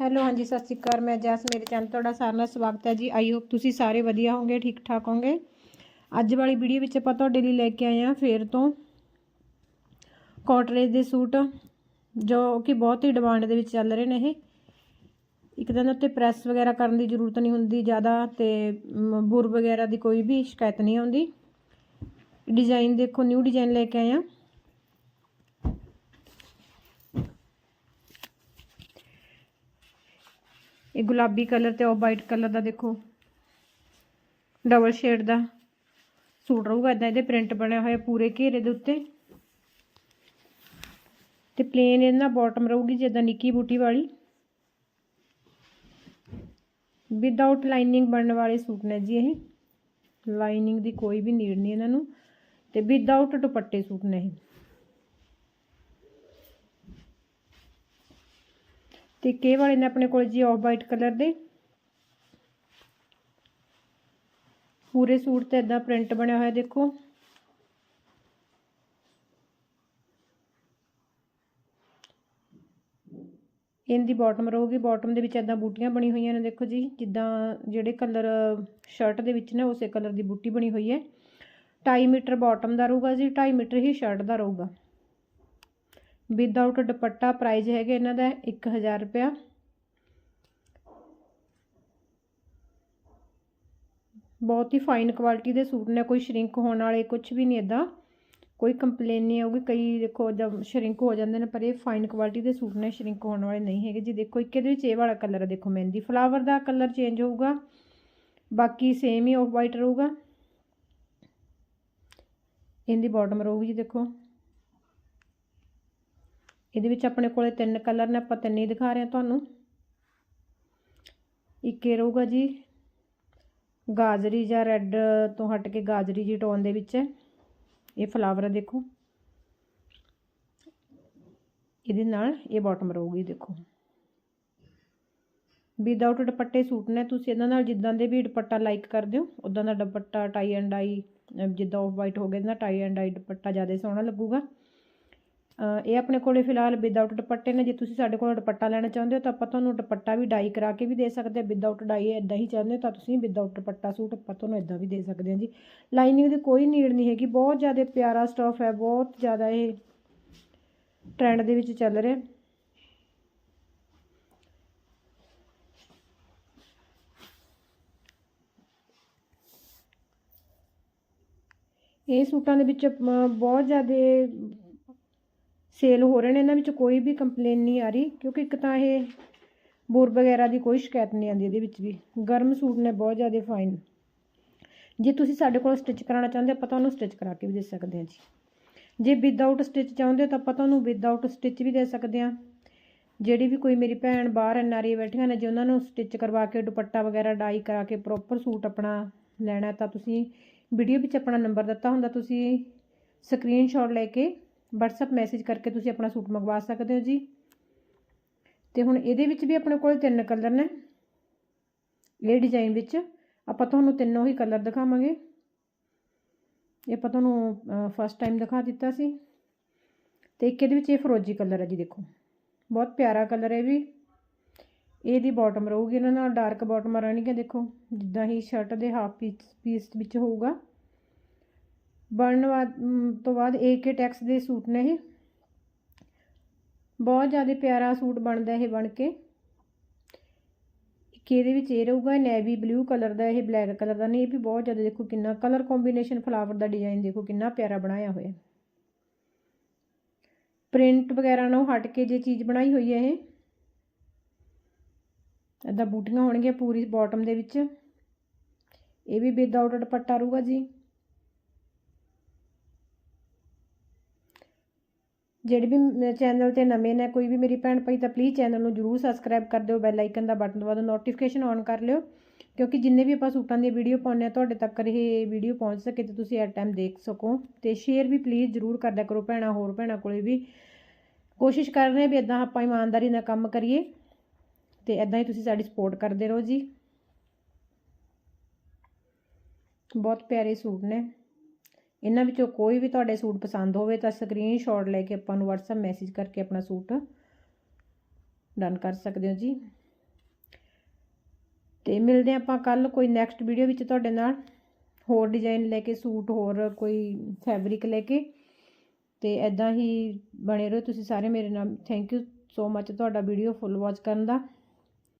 Hello, ਹਾਂਜੀ, ਸਤਿ ਸ਼੍ਰੀ ਅਕਾਲ। ਮੈਂ ਜੈਸ, ਮੇਰੇ ਚੈਨਲ ਤੁਹਾਡਾ ਸਾਰਿਆਂ ਦਾ ਸਵਾਗਤ ਹੈ ਜੀ। ਆਈ ਹੋਪ ਤੁਸੀਂ ਸਾਰੇ ਵਧੀਆ ਹੋਵੋਗੇ ਠੀਕ ਠਾਕ ਹੋਵੋਗੇ। ਅੱਜ ਵਾਲੀ ਵੀਡੀਓ ਵਿੱਚ ਆਪਾਂ ਤੁਹਾਡੇ ਲਈ ਲੈ ਕੇ ਆਏ ਹਾਂ ਫੇਰ ਤੋਂ ਕਾਟਰੇਜ ਦੇ ਸੂਟ, ਜੋ ਕਿ ਬਹੁਤ ਹੀ ਡਿਮਾਂਡ ਦੇ ਵਿੱਚ ਚੱਲ ਰਹੇ ਨੇ ਇਹ। ਇੱਕ ਦਿਨ ਉੱਤੇ ਪ੍ਰੈਸ ਵਗੈਰਾ ਕਰਨ ਦੀ ਜ਼ਰੂਰਤ ਨਹੀਂ ਹੁੰਦੀ ਜ਼ਿਆਦਾ ਤੇ ਬੁਰ ਵਗੈਰਾ ਦੀ ਕੋਈ ਵੀ ਸ਼ਿਕਾਇਤ ਨਹੀਂ ਆਉਂਦੀ। ਡਿਜ਼ਾਈਨ ਦੇਖੋ ਨਿਊ ਡਿਜ਼ਾਈਨ ਲੈ ਕੇ ਆਏ ਹਾਂ। ਇਹ ਗੁਲਾਬੀ ਕਲਰ ਤੇ ਆਫ ਵਾਈਟ ਕਲਰ ਦਾ ਦੇਖੋ। ਡਬਲ ਸ਼ੇਡ ਦਾ ਸੂਟ ਰਹੂਗਾ ਇਦਾਂ ਇਹਦੇ ਪ੍ਰਿੰਟ ਬਣਿਆ ਹੋਇਆ ਪੂਰੇ ਘੇਰੇ ਦੇ ਉੱਤੇ। ਤੇ ਪਲੇਨ ਇਹਨਾਂ ਬਾਟਮ ਰਹੂਗੀ ਜਿੱਦਾਂ ਨਿੱਕੀ ਬੂਟੀ ਵਾਲੀ। ਵਿਦਆਊਟ ਲਾਈਨਿੰਗ ਬਣਨ ਵਾਲੇ ਸੂਟ ਨੇ ਜੀ ਇਹ। ਲਾਈਨਿੰਗ ਦੀ ਕੋਈ ਵੀ ਨੀਡ ਨਹੀਂ ਇਹਨਾਂ ਨੂੰ। ਤੇ ਵਿਦਆਊਟ ਦੁਪੱਟੇ ਸੂਟ ਨੇ ਇਹ। ਤੇ ਕੇ ਵਾਲੇ ਨੇ ਆਪਣੇ ਕੋਲ ਜੀ ਆਫ ਵਾਈਟ ਕਲਰ ਦੇ ਪੂਰੇ ਸੂਟ ਤੇ ਇਦਾਂ ਪ੍ਰਿੰਟ ਬਣਿਆ ਹੋਇਆ, ਦੇਖੋ। ਇਹਦੀ ਬਾਟਮ ਰਹੂਗੀ ਬਾਟਮ ਦੇ ਵਿੱਚ ਇਦਾਂ ਬੂਟੀਆਂ ਬਣੀ ਹੋਈਆਂ ਨੇ, ਦੇਖੋ ਜੀ, ਜਿੱਦਾਂ ਜਿਹੜੇ ਕਲਰ ਸ਼ਰਟ ਦੇ ਵਿੱਚ ਨੇ, ਉਸੇ ਕਲਰ ਦੀ ਬੂਟੀ ਬਣੀ ਹੋਈ ਹੈ। 2.5 ਮੀਟਰ ਬਾਟਮ ਦਾ ਰਹੂਗਾ ਜੀ 2.5 ਮੀਟਰ ਹੀ ਸ਼ਰਟ ਦਾ ਰਹੂਗਾ। ਵਿਦਆਊਟ ਦੁਪੱਟਾ ਪ੍ਰਾਈਸ ਹੈਗਾ ਇਹਨਾਂ ਦਾ 1000 ਰੁਪਿਆ ਬਹੁਤ ਹੀ ਫਾਈਨ ਕੁਆਲਿਟੀ ਦੇ ਸੂਟ ਨੇ, ਕੋਈ ਸ਼ਰਿੰਕ ਹੋਣ ਵਾਲੇ ਕੁਝ ਵੀ ਨਹੀਂ ਇਦਾਂ ਕੋਈ ਕੰਪਲੇਨ ਨਹੀਂ ਆਊਗੀ ਕਈ ਦੇਖੋ ਜਦ ਸ਼ਰਿੰਕ ਹੋ ਜਾਂਦੇ ਨੇ, ਪਰ ਇਹ ਫਾਈਨ ਕੁਆਲਿਟੀ ਦੇ ਸੂਟ ਨੇ ਸ਼ਰਿੰਕ ਹੋਣ ਵਾਲੇ ਨਹੀਂ ਹੈਗੇ। ਜੀ ਦੇਖੋ, ਇੱਕ ਇਹਦੇ ਵਿੱਚ ਇਹ ਵਾਲਾ ਕਲਰ ਹੈ, ਦੇਖੋ ਮਹਿੰਦੀ। ਫਲਾਵਰ ਦਾ ਕਲਰ ਚੇਂਜ ਹੋਊਗਾ, ਬਾਕੀ ਸੇਮ ਹੀ ਆਫ ਵਾਈਟ ਰਹੂਗਾ। ਇਹਦੀ ਬਾਟਮ ਰਹੂਗੀ ਜੀ, ਦੇਖੋ। ਇਹਦੇ ਵਿੱਚ ਆਪਣੇ ਕੋਲੇ ਤਿੰਨ ਕਲਰ ਨੇ, ਆਪਾਂ ਤਿੰਨੇ ਹੀ ਦਿਖਾ ਰਹੇ ਹਾਂ ਤੁਹਾਨੂੰ। ਇੱਕ ਇਹ ਰਹੂਗਾ ਜੀ, ਗਾਜਰੀ ਜਾਂ ਰੈੱਡ ਤੋਂ ਹਟ ਕੇ ਗਾਜਰੀ ਜੀ ਟੋਨ ਦੇ ਵਿੱਚ। ਹੈ ਇਹ ਫਲਾਵਰ ਦੇਖੋ। ਇਹਦੇ ਨਾਲ ਇਹ ਬਾਟਮ ਰਹੂਗੀ, ਦੇਖੋ। ਵਿਦਆਊਟ ਦੁਪੱਟੇ ਸੂਟ ਨੇ, ਤੁਸੀਂ ਇਹਨਾਂ ਨਾਲ ਜਿੱਦਾਂ ਦੇ ਵੀ ਦੁਪੱਟਾ ਲਾਈਕ ਕਰਦੇ ਹੋ ਉਦਾਂ ਦਾ ਦੁਪੱਟਾ ਟਾਈ ਐਂਡ ਆਈ ਜਿੱਦਾਂ ਆਫ ਵਾਈਟ ਹੋ ਗਿਆ ਨਾ ਟਾਈ ਐਂਡ ਆਈ ਦੁਪੱਟਾ ਜ਼ਿਆਦਾ ਸੋਹਣਾ ਲੱਗੂਗਾ। ਇਹ ਆਪਣੇ ਕੋਲੇ ਫਿਲਹਾਲ ਵਿਦਆਊਟ ਦੁਪੱਟੇ ਨੇ। ਜੇ ਤੁਸੀਂ ਸਾਡੇ ਕੋਲ ਦੁਪੱਟਾ ਲੈਣਾ ਚਾਹੁੰਦੇ ਹੋ ਤਾਂ ਆਪਾਂ ਤੁਹਾਨੂੰ ਦੁਪੱਟਾ ਵੀ ਡਾਈ ਕਰਾ ਕੇ ਵੀ ਦੇ ਸਕਦੇ ਹਾਂ। ਵਿਦਆਊਟ ਡਾਈ ਇਦਾਂ ਹੀ ਚਾਹੁੰਦੇ ਹੋ ਤਾਂ ਤੁਸੀਂ ਵਿਦਆਊਟ ਦੁਪੱਟਾ ਸੂਟ ਆਪਾਂ ਤੁਹਾਨੂੰ ਇਦਾਂ ਵੀ ਦੇ ਸਕਦੇ ਹਾਂ ਜੀ। ਲਾਈਨਿੰਗ ਦੀ ਕੋਈ ਨੀਡ ਨਹੀਂ ਹੈਗੀ। ਬਹੁਤ ਜ਼ਿਆਦਾ ਪਿਆਰਾ ਸਟਫ ਹੈ। ਬਹੁਤ ਜ਼ਿਆਦਾ ਇਹ ਟ੍ਰੈਂਡ ਦੇ ਵਿੱਚ ਚੱਲ ਰਿਹਾ। ਇਹ ਸੂਟਾਂ ਦੇ ਵਿੱਚ ਬਹੁਤ ਜ਼ਿਆਦਾ ਸੇਲ ਹੋ ਰਹੇ ਨੇ, ਇਹਨਾਂ ਵਿੱਚ ਕੋਈ ਵੀ ਕੰਪਲੇਨ ਨਹੀਂ ਆ ਰਹੀ, ਕਿਉਂਕਿ ਇੱਕ ਤਾਂ ਇਹ ਬੋਰ ਵਗੈਰਾ ਦੀ ਕੋਈ ਸ਼ਿਕਾਇਤ ਨਹੀਂ ਆਉਂਦੀ ਇਹਦੇ ਵਿੱਚ ਵੀ। ਗਰਮ ਸੂਟ ਨੇ ਬਹੁਤ ਜ਼ਿਆਦਾ ਫਾਈਨ ਜੇ ਤੁਸੀਂ ਸਾਡੇ ਕੋਲ ਸਟਿਚ ਕਰਾਉਣਾ ਚਾਹੁੰਦੇ ਆਪਾਂ ਤੁਹਾਨੂੰ ਸਟਿਚ ਕਰਾ ਕੇ ਵੀ ਦੇ ਸਕਦੇ ਹਾਂ ਜੀ। ਜੇ ਵਿਦਆਊਟ ਸਟਿਚ ਚਾਹੁੰਦੇ ਹੋ, ਤਾਂ ਆਪਾਂ ਤੁਹਾਨੂੰ ਵਿਦਆਊਟ ਸਟਿਚ ਵੀ ਦੇ ਸਕਦੇ ਹਾਂ। ਜਿਹੜੀ ਵੀ ਕੋਈ ਮੇਰੀ ਭੈਣ ਬਾਹਰ ਐਨਆਰਏ ਬੈਠੀਆਂ ਨੇ, ਜੇ ਉਹਨਾਂ ਨੂੰ ਸਟਿਚ ਕਰਵਾ ਕੇ ਦੁਪੱਟਾ ਵਗੈਰਾ ਡਾਈ ਕਰਾ ਕੇ ਪ੍ਰੋਪਰ ਸੂਟ ਆਪਣਾ ਲੈਣਾ ਤਾਂ ਤੁਸੀਂ ਵੀਡੀਓ ਵਿੱਚ ਆਪਣਾ ਨੰਬਰ ਦਿੱਤਾ ਹੁੰਦਾ, ਤੁਸੀਂ ਸਕਰੀਨਸ਼ਾਟ ਲੈ ਕੇ WhatsApp ਮੈਸੇਜ ਕਰਕੇ ਤੁਸੀਂ ਆਪਣਾ ਸੂਟ ਮੰਗਵਾ ਸਕਦੇ ਹੋ ਜੀ। ਤੇ ਹੁਣ ਇਹਦੇ ਵਿੱਚ ਵੀ ਆਪਣੇ ਕੋਲ ਤਿੰਨ ਕਲਰ ਨੇ। ਇਹ ਡਿਜ਼ਾਈਨ ਵਿੱਚ ਆਪਾਂ ਤੁਹਾਨੂੰ ਤਿੰਨੋਂ ਹੀ ਕਲਰ ਦਿਖਾਵਾਂਗੇ। ਇਹ ਆਪਾਂ ਤੁਹਾਨੂੰ ਫਸਟ ਟਾਈਮ ਦਿਖਾ ਦਿੱਤਾ ਸੀ। ਤੇ ਇੱਕ ਇਹਦੇ ਵਿੱਚ ਇਹ ਫਰੋਜੀ ਕਲਰ ਹੈ ਜੀ ਦੇਖੋ। ਬਹੁਤ ਪਿਆਰਾ ਕਲਰ ਹੈ ਵੀ। ਇਹਦੀ ਬਾਟਮ ਰਹੂਗੀ ਇਹਨਾਂ ਨਾਲ ਡਾਰਕ ਬਾਟਮ ਰਹਿਣਗੀਆਂ ਦੇਖੋ। ਜਿੱਦਾਂ ਹੀ ਸ਼ਰਟ ਦੇ ਹਾਫ ਪੀਸ ਪੀਸ ਵਿੱਚ ਹੋਊਗਾ। ਬਣਨ ਤੋਂ ਬਾਅਦ ਏਕੇ ਟੈਕਸ ਦੇ ਸੂਟ ਨੇ ਇਹ। ਬਹੁਤ ਜ਼ਿਆਦਾ ਪਿਆਰਾ ਸੂਟ ਬਣਦਾ ਇਹ ਬਣ ਕੇ। ਇੱਕ ਇਹਦੇ ਵਿੱਚ ਇਹ ਰਹੂਗਾ, ਨੇਵੀ ਬਲੂ ਕਲਰ ਦਾ, ਇਹ ਬਲੈਕ ਕਲਰ ਦਾ। ਨਹੀਂ, ਇਹ ਵੀ ਬਹੁਤ ਜ਼ਿਆਦਾ ਦੇਖੋ ਕਿੰਨਾ ਕਲਰ ਕੰਬੀਨੇਸ਼ਨ ਫਲਾਵਰ ਦਾ ਡਿਜ਼ਾਈਨ ਦੇਖੋ, ਕਿੰਨਾ ਪਿਆਰਾ ਬਣਾਇਆ ਹੋਇਆ। ਪ੍ਰਿੰਟ ਵਗੈਰਾ ਨੂੰ ਹਟ ਕੇ ਜੇ ਚੀਜ਼ ਬਣਾਈ ਹੋਈ ਹੈ ਇਹ ਇਦਾਂ ਬੂਟੀਆਂ ਹੋਣਗੀਆਂ ਪੂਰੀ ਬਾਟਮ ਦੇ ਵਿੱਚ। ਇਹ ਵੀ ਵਿਦਆਊਟ ਦੁਪੱਟਾ ਰਹੂਗਾ ਜੀ। ਜਿਹੜੇ ਵੀ ਮੇਰੇ ਚੈਨਲ ਤੇ ਨਵੇਂ ਨੇ, ਕੋਈ ਵੀ ਮੇਰੀ ਭੈਣ ਭਾਈ ਤਾਂ ਪਲੀਜ਼ ਚੈਨਲ ਨੂੰ ਜਰੂਰ ਸਬਸਕ੍ਰਾਈਬ ਕਰ ਦਿਓ ਬੈਲ ਆਈਕਨ ਦਾ ਬਟਨ ਦਬਾ ਦਿਓ ਨੋਟੀਫਿਕੇਸ਼ਨ ਔਨ ਕਰ ਲਿਓ, ਕਿਉਂਕਿ ਜਿੰਨੇ ਵੀ ਆਪਾਂ ਸੂਟਾਂ ਦੀ ਵੀਡੀਓ ਪਾਉਂਦੇ ਆ ਤੁਹਾਡੇ ਤੱਕ ਇਹ ਵੀਡੀਓ ਪਹੁੰਚ ਸਕੇ ਤੇ ਤੁਸੀਂ ਐਟ ਟਾਈਮ ਦੇਖ ਸਕੋ। ਤੇ ਸ਼ੇਅਰ ਵੀ ਪਲੀਜ਼ ਜਰੂਰ ਕਰਦਿਆ ਕਰੋ ਭੈਣਾ, ਹੋਰ ਭੈਣਾ ਕੋਲੇ ਵੀ। ਕੋਸ਼ਿਸ਼ ਕਰ ਰਹੇ ਆ ਵੀ ਇਦਾਂ ਆਪਾਂ ਇਮਾਨਦਾਰੀ ਨਾਲ ਕੰਮ ਕਰੀਏ, ਤੇ ਇਦਾਂ ਹੀ ਤੁਸੀਂ ਸਾਡੀ ਸਪੋਰਟ ਕਰਦੇ ਰਹੋ ਜੀ। ਬਹੁਤ ਪਿਆਰੇ ਸੂਟ ਨੇ। ਇਹਨਾਂ ਵਿੱਚੋਂ ਕੋਈ ਵੀ ਤੁਹਾਡੇ ਸੂਟ ਪਸੰਦ ਹੋਵੇ ਤਾਂ ਸਕਰੀਨਸ਼ਾਟ ਲੈ ਕੇ ਆਪਾਂ ਨੂੰ WhatsApp ਮੈਸੇਜ ਕਰਕੇ ਆਪਣਾ ਸੂਟ ਡਨ ਕਰ ਸਕਦੇ ਹੋ ਜੀ। ਤੇ ਮਿਲਦੇ ਹਾਂ ਆਪਾਂ ਕੱਲ ਕੋਈ ਨੈਕਸਟ ਵੀਡੀਓ ਵਿੱਚ ਤੁਹਾਡੇ ਨਾਲ। ਹੋਰ ਡਿਜ਼ਾਈਨ ਲੈ ਕੇ, ਸੂਟ ਹੋਰ ਕੋਈ ਫੈਬਰਿਕ ਲੈ ਕੇ। ਤੇ ਐਦਾਂ ਹੀ ਬਣੇ ਰਹੋ ਤੁਸੀਂ ਸਾਰੇ ਮੇਰੇ ਨਾਲ। ਥੈਂਕ ਯੂ ਸੋ ਮੱਚ ਤੁਹਾਡਾ ਵੀਡੀਓ ਫੁੱਲ ਵਾਚ ਕਰਨ ਦਾ।